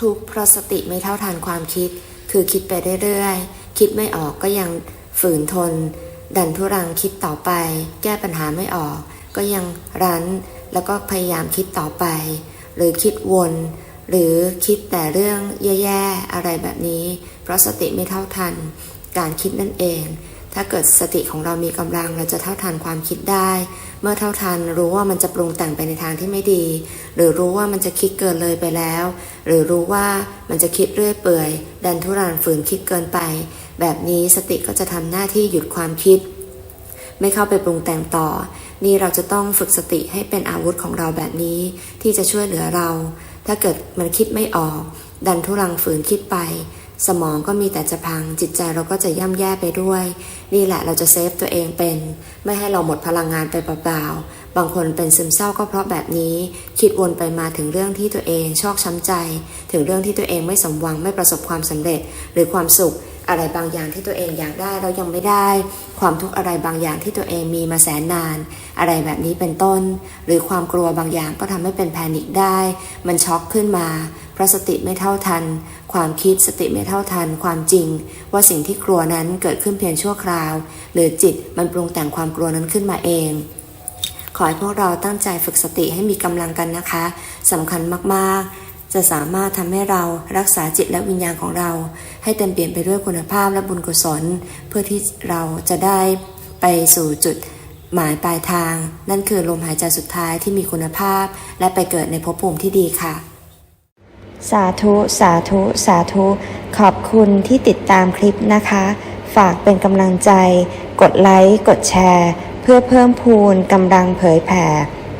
ทุกเพราะสติไม่เท่าทันความคิด คือคิดไปเรื่อยๆ คิดไม่ออกก็ยังฝืนทน ดันทุรังคิดต่อไป แก้ปัญหาไม่ออก ก็ยังรั้น แล้วก็พยายามคิดต่อไป หรือคิดวน หรือคิดแต่เรื่องแย่ๆ อะไรแบบนี้ เพราะสติไม่เท่าทัน การคิดนั่นเอง ถ้าเกิดสติของเรามีกำลังเราจะเท่าทันความคิดได้ เมื่อเท่าทันรู้ว่ามันจะปรุงแต่งไปในทางที่ไม่ดี หรือรู้ว่ามันจะคิดเกินเลยไปแล้ว หรือรู้ว่ามันจะคิดเรื่อยเปื่อย ดันทุรันฝืนคิดเกินไป แบบนี้สติก็จะทำหน้าที่หยุดความคิด ไม่เข้าไปปรุงแต่งต่อ นี่เราจะต้องฝึกสติให้เป็นอาวุธของเราแบบนี้ ที่จะช่วยเหลือเรา ถ้าเกิดมันคิดไม่ออก ดันทุรังฝืนคิดไป สมองก็มีแต่จะพังจิตใจเราก็จะย่ำแย่ไปด้วย นี่แหละเราจะเซฟตัวเองเป็น ไม่ให้เราหมดพลังงานไปเปล่าๆ บางคนเป็นซึมเศร้าก็เพราะแบบนี้ คิดวนไปมาถึงเรื่องที่ตัวเองชอกช้ำใจ ถึงเรื่องที่ตัวเองไม่สมหวังไม่ประสบความสำเร็จหรือความสุข อะไรบางอย่างที่ตัวเองอยากได้เรายังไม่ได้ ความทุกข์อะไรบางอย่างที่ตัวเองมีมาแสนนาน อะไรแบบนี้เป็นต้น หรือความกลัวบางอย่างก็ทำให้เป็นแพนิคได้ มันช็อกขึ้นมาเพราะสติไม่เท่าทัน ความคิดสติไม่เท่าทัน ความจริง ว่าสิ่งที่กลัวนั้นเกิดขึ้นเพียงชั่วคราว หรือจิตมันปรุงแต่งความกลัวนั้นขึ้นมาเองขอให้พวกเราตั้งใจฝึกสติให้มีกำลังกันนะคะสำคัญมาก ๆ จะสามารถทำให้เรารักษาจิตและวิญญาณของเรา ให้เต็มเปลี่ยมไปด้วยคุณภาพและบุญกุศล เพื่อที่เราจะได้ไปสู่จุดหมายปลายทาง นั่นคือลมหายใจสุดท้ายที่มีคุณภาพ และไปเกิดในภพภูมิที่ดีค่ะ สาธุ สาธุ สาธุ ขอบคุณที่ติดตามคลิปนะคะ ฝากเป็นกำลังใจ กดไลค์ กดแชร์ เพื่อเพิ่มพูนกำลังเผยแผ่